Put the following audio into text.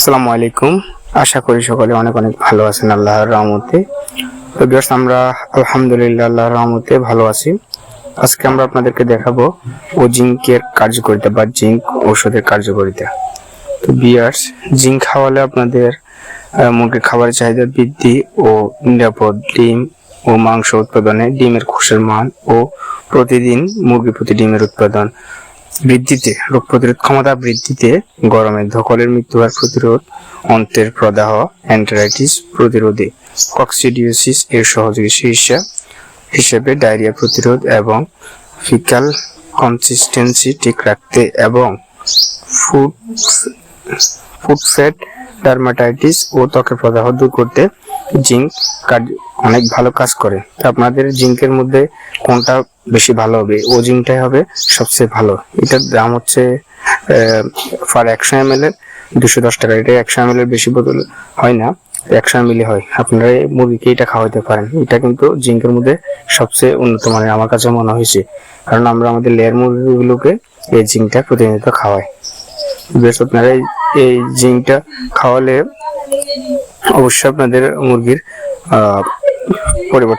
আসসালামু আলাইকুম। আশা করি সকলে অনেক অনেক ভালো আছেন আল্লাহর রহমতে। তো বিয়ার্স আমরা আলহামদুলিল্লাহ আল্লাহর রহমতে ভালো আছি। আজকে আমরা আপনাদেরকে দেখাবো ও জিঙ্কের কার্যকারিতা বা জিঙ্ক ঔষধের কার্যকারিতা। তো বিয়ার্স জিঙ্ক খাওয়ালে আপনাদের মুরগির খাবারের চাহিদা বৃদ্ধি ও নিরাপদ ডিম ও মাংস উৎপাদনে ডিমের খোসের মান ও প্রতিদিন মুরগি প্রতি ডিমের উৎপাদন। বৃদ্ধিতে, রোগ প্রতিরোধ ক্ষমতা বৃদ্ধিতে গরমে ধকলের মৃত্যুহার প্রতিরোধ, অন্ত্রের প্রদাহ অ্যান্টারাইটিস প্রতিরোধে, কক্সিডিওসিস এর সহযোগী চিকিৎসা হিসেবে ডায়রিয়া প্রতিরোধ এবং ফিকাল কনসিস্টেন্সি ঠিক রাখতে এবং ফুড ফুড ফ্যাট ডার্মাটাইটিস ও ত্বকের প্রদাহ দূর করতে জিঙ্ক কাজ- অনেক ভালো কাজ করে। আপনাদের জিঙ্কের মধ্যে কোনটা বেশি ভালো হবে ও জিঙ্কটাই হবে সবচেয়ে ভালো। এটার দাম হচ্ছে ফার একশো এম এল এর দুশো দশ টাকা। এটা একশো এম এল এর বেশি বোতল হয় না, একশো এম এল হয়। আপনারা এই মুরগিকে এটা খাওয়াতে পারেন। এটা কিন্তু জিঙ্কের মধ্যে সবচেয়ে উন্নত মানের আমার কাছে মনে হয়েছে। কারণ আমরা আমাদের লেয়ার মুরগিগুলোকে এই জিঙ্কটা প্রতিনিয়ত খাওয়াই। বেশ আপনারা এই- জিঙ্কটা খাওয়ালে অবশ্যই আপনাদের মুরগির পরিবর্তন